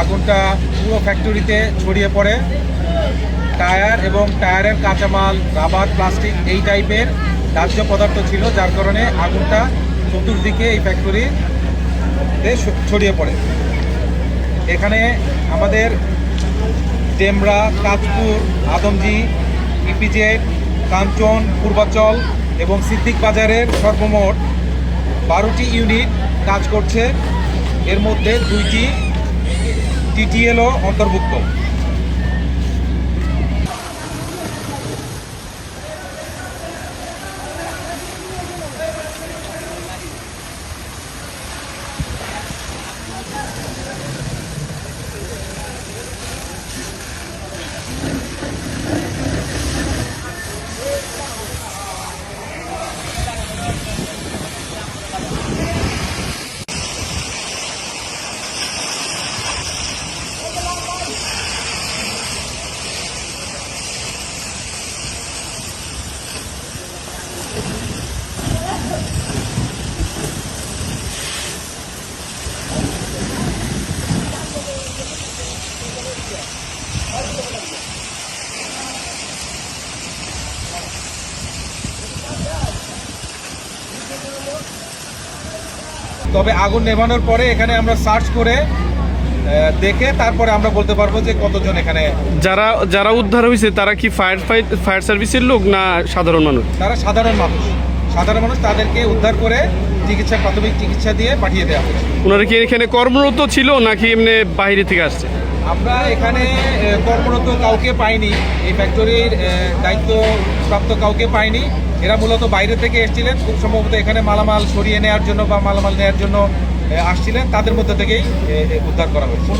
আগুনটা পুরো ফ্যাক্টরিতে ছড়িয়ে পড়ে। টায়ার এবং টায়ারের কাঁচামাল, রাবার প্লাস্টিক এই টাইপের দাহ্য পদার্থ ছিল, যার কারণে আগুনটা চতুর্দিকে এই ফ্যাক্টরিতে ছড়িয়ে পড়ে। এখানে আমাদের ডেমরা কাজপুর আদমজি, ইপিজেড, কাঞ্চন, পূর্বাচল এবং সিদ্দিক বাজারের সর্বমোট বারোটি ইউনিট কাজ করছে। এর মধ্যে দুইটি টিটিএলও অন্তর্ভুক্ত। তবে আগুন নেভানোর পরে এখানে আমরা সার্চ করে দেখে তারপরে আমরা বলতে পারব যে কতজন এখানে। যারা যারা উদ্ধার হয়েছে তারা কি ফায়ার ফাইট ফায়ার সার্ভিসের লোক না সাধারণ মানুষ? তারা সাধারণ মানুষ। সাধারণ মানুষ তাদেরকে উদ্ধার করে চিকিৎসা প্রাথমিক চিকিৎসা দিয়ে পাঠিয়ে দেওয়া হয়েছে। ওনারা কি এখানে কর্মরত ছিল নাকি এমনি বাইরে থেকে আসছে? আমরা এখানে কর্মরত কাউকে পাইনি। এই ফ্যাক্টরির আহ, দায়িত্বপ্রাপ্ত কাউকে পাইনি এরা মূলত বাইরে থেকে এসেছিলেন। খুব সম্ভবত এখানে মালামাল সরিয়ে নেওয়ার জন্য বা মালামাল নেওয়ার জন্য আসছিলেন। তাদের মধ্যে থেকেই উদ্ধার করা হয়েছে।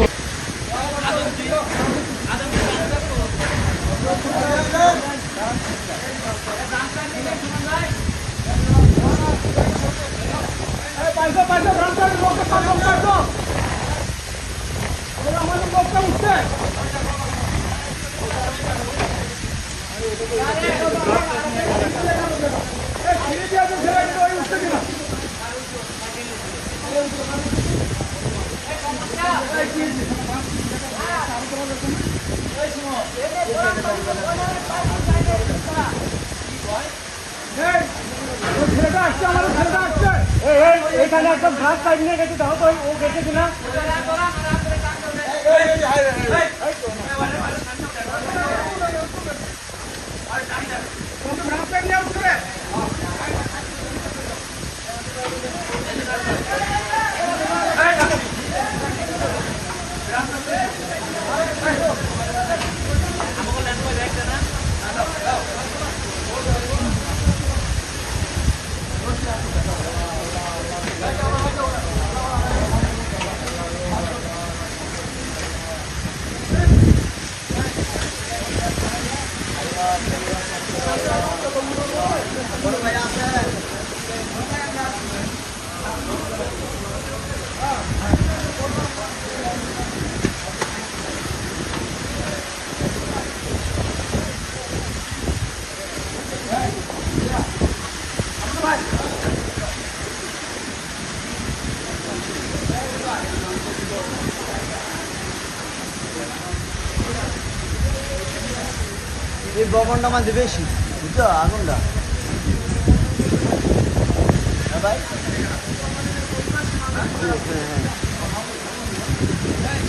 এখানে একদম ঘাস পাইপ নিয়ে গেছে দাও তো ও গেছে কিনা এই ভ্রমণটা আমাদের বেশি বুঝছ? আগুনটা। হ্যাঁ ভাই? হ্যাঁ